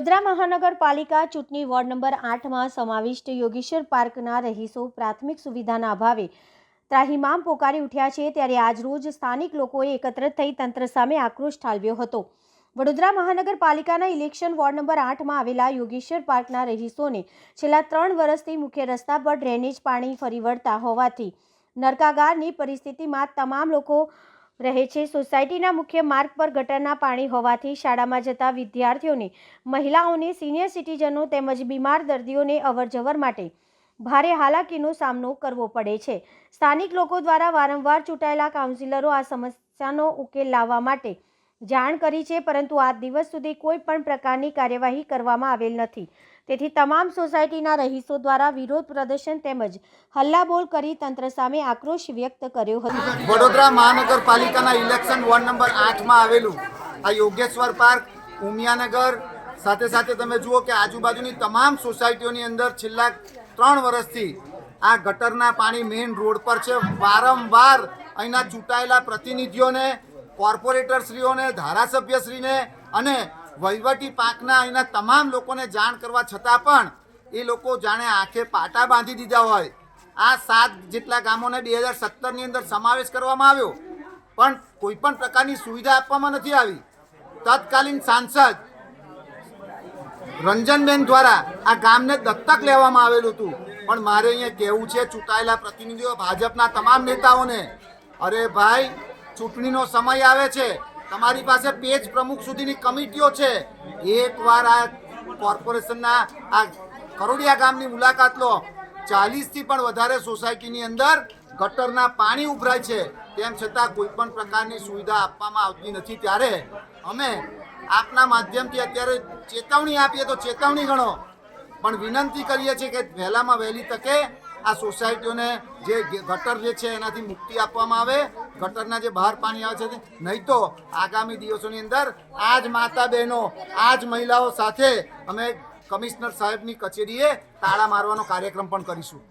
વડોદરા મહાનગરપાલિકા ચૂંટણી ward number આઠમાં સમાવિષ્ટ યોગેશ્વર પાર્કના રહીશો પ્રાથમિક સુવિધાના અભાવે ત્રાહિમામ પોકારી ઉઠ્યા છે ત્યારે આજરોજ સ્થાનિક લોકોએ એકત્રિત થઈ તંત્ર સામે આક્રોશ ઠાલવ્યો હતો. વડોદરા મહાનગરપાલિકાના ઇલેક્શન વોર્ડ નંબર આઠમાં આવેલા યોગેશ્વર પાર્કના રહીશોને છેલ્લા ત્રણ વર્ષથી મુખ્ય રસ્તા પર ડ્રેનેજ પાણી ફરી વળતા હોવાથી નરકાગારની પરિસ્થિતિમાં તમામ લોકો રહે છે. સોસાયટીના મુખ્ય માર્ગ પર ગટરના પાણી હોવાથી શાળામાં જતા વિદ્યાર્થીઓને, મહિલાઓને, સિનિયર સિટીઝનો તેમજ બીમાર દર્દીઓને અવરજવર માટે ભારે હાલાકીનો સામનો કરવો પડે છે. સ્થાનિક લોકો દ્વારા વારંવાર ચૂંટાયેલા કાઉન્સિલરો આ સમસ્યાનો ઉકેલ લાવવા માટે જાણ કરી છે, પરંતુ આજ દિવસ સુધી કોઈ પણ પ્રકારની કાર્યવાહી કરવામાં આવેલ નથી. તેથી તમામ સોસાયટીના રહીશો દ્વારા વિરોધ પ્રદર્શન તેમજ હલ્લાબોલ કરી તંત્ર સામે આક્રોશ વ્યક્ત કર્યો હતો. વડોદરા મહાનગરપાલિકાના ઇલેક્શન વોર્ડ નંબર આઠમાં આવેલું આ યોગેશ્વર પાર્ક, ઉમિયાનગર, સાથે સાથે તમે જુઓ કે આજુબાજુની તમામ સોસાયટીઓની અંદર છેલ્લા ત્રણ વર્ષથી આ ગટરના પાણી મેઇન રોડ પર છે. વારંવાર અહીંના ચૂંટાયેલા પ્રતિનિધિઓને કોર્પોરેટરશ્રીઓને, ધારાસભ્યશ્રીને અને વહીવટી પાંખના અહીંના તમામ લોકોને જાણ કરવા છતાં પણ એ લોકો જાણે આંખે પાટા બાંધી દીધા હોય. આ સાત જેટલા ગામોને બે હજાર સત્તરની અંદર સમાવેશ કરવામાં આવ્યો. પણ કોઈ પણ પ્રકારની સુવિધા આપવામાં નથી આવી. તત્કાલીન સાંસદ રંજનબેન દ્વારા આ ગામને દત્તક લેવામાં આવેલું હતું. પણ મારે અહીંયા કહેવું છે, ચૂંટાયેલા પ્રતિનિધિઓ, ભાજપના તમામ નેતાઓને. અરે ભાઈ ચૂંટણીનો સમય આવે છે. તમારી પાસે પેજ પ્રમુખ સુધીની કમિટીઓ છે. એકવાર આ કોર્પોરેશનના આ કરોડિયા ગામની મુલાકાત લો ચાલીસથી પણ વધારે સોસાયટીની અંદર ગટરના પાણી ઉભરાય છે. તેમ છતાં કોઈ પણ પ્રકારની સુવિધા આપવામાં આવતી નથી. ત્યારે અમે આપના માધ્યમથી અત્યારે ચેતવણી આપીએ તો ચેતવણી ગણો. પણ વિનંતી કરીએ છીએ કે વહેલામાં વહેલી તકે આ સોસાયટીઓને જે ગટર જે છે એનાથી મુક્તિ આપવામાં આવે. ગટરના જે બહાર પાણી આવે છે નહીં તો આગામી દિવસોની અંદર આ જ માતા બહેનો આ જ મહિલાઓ સાથે અમે કમિશનર સાહેબની કચેરીએ તાળા મારવાનો કાર્યક્રમ પણ કરીશું.